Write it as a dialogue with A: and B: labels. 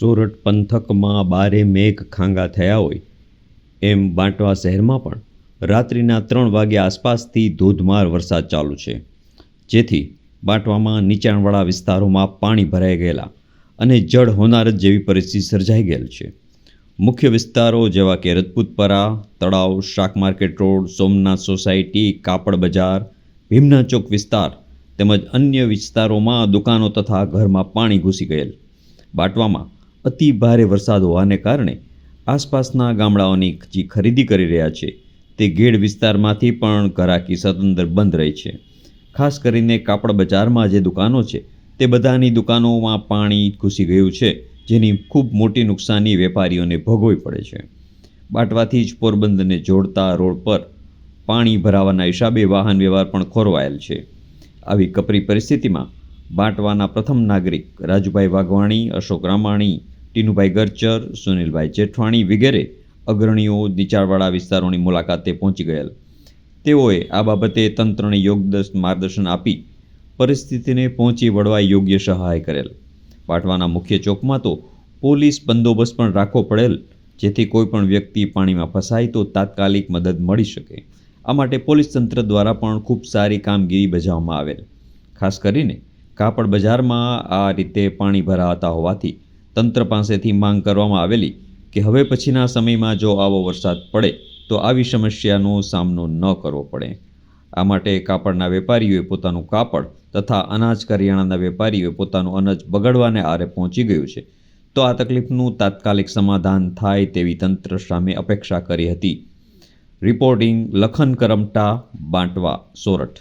A: સોરઠ પંથકમાં બારે મેઘ ખાંગા થયા હોય, એમ બાંટવા શહેરમાં પણ રાત્રિના ત્રણ વાગ્યા આસપાસથી ધોધમાર વરસાદ ચાલુ છે. જેથી બાંટવામાં નીચાણવાળા વિસ્તારોમાં પાણી ભરાઈ ગયેલા અને જળ હોનારત જેવી પરિસ્થિતિ સર્જાઈ ગયેલ છે. મુખ્ય વિસ્તારો જેવા કે રજપૂતપરા, તળાવ, શાક માર્કેટ રોડ, સોમનાથ સોસાયટી, કાપડ બજાર, ભીમના ચોક વિસ્તાર તેમજ અન્ય વિસ્તારોમાં દુકાનો તથા ઘરમાં પાણી ઘૂસી ગયેલ. બાટવામાં અતિ ભારે વરસાદ હોવાને કારણે આસપાસના ગામડાઓની જે ખરીદી કરી રહ્યા છે, તે ગેડ વિસ્તારમાંથી પણ ઘરાકી સતંદર બંધ રહી છે. ખાસ કરીને કાપડ બજારમાં જે દુકાનો છે, તે બધાની દુકાનોમાં પાણી ઘૂસી ગયું છે, જેની ખૂબ મોટી નુકસાની વેપારીઓને ભોગવવી પડે છે. બાટવાથી જ પોરબંદરને જોડતા રોડ પર પાણી ભરાવાના હિસાબે વાહન વ્યવહાર પણ ખોરવાયેલ છે. આવી કપરી પરિસ્થિતિમાં બાંટવાના પ્રથમ નાગરિક રાજુભાઈ વાઘવાણી, અશોક રામાણી, ટીનુભાઈ ગરચર, સુનિલભાઈ જેઠવાણી વગેરે અગ્રણીઓ નીચાણવાળા વિસ્તારોની મુલાકાતે પહોંચી ગયેલ. તેઓએ આ બાબતે તંત્રને યોગ્ય માર્ગદર્શન આપી પરિસ્થિતિને પહોંચી વળવા યોગ્ય સહાય કરેલ. બાંટવાના મુખ્ય ચોકમાં તો પોલીસ બંદોબસ્ત પણ રાખવો પડેલ, જેથી કોઈ પણ વ્યક્તિ પાણીમાં ફસાય તો તાત્કાલિક મદદ મળી શકે. આ માટે પોલીસ તંત્ર દ્વારા પણ ખૂબ સારી કામગીરી બજાવવામાં આવેલ. ખાસ કરીને કાપડ બજારમાં આ રીતે પાણી ભરાતા હોવાથી તંત્ર પાસેથી માંગ કરવામાં આવેલી કે હવે પછીના સમયમાં જો આવો વરસાદ પડે, તો આવી સમસ્યાનો સામનો ન કરવો પડે. આ માટે કાપડના વેપારીઓએ પોતાનું કાપડ તથા અનાજ કરિયાણાના વેપારીઓએ પોતાનું અનાજ બગડવાને આરે પહોંચી ગયું છે. તો આ તકલીફનું તાત્કાલિક સમાધાન થાય તેવી તંત્ર સામે અપેક્ષા કરી હતી. રિપોર્ટિંગ લખન કરમટા, બાંટવા, સોરઠ.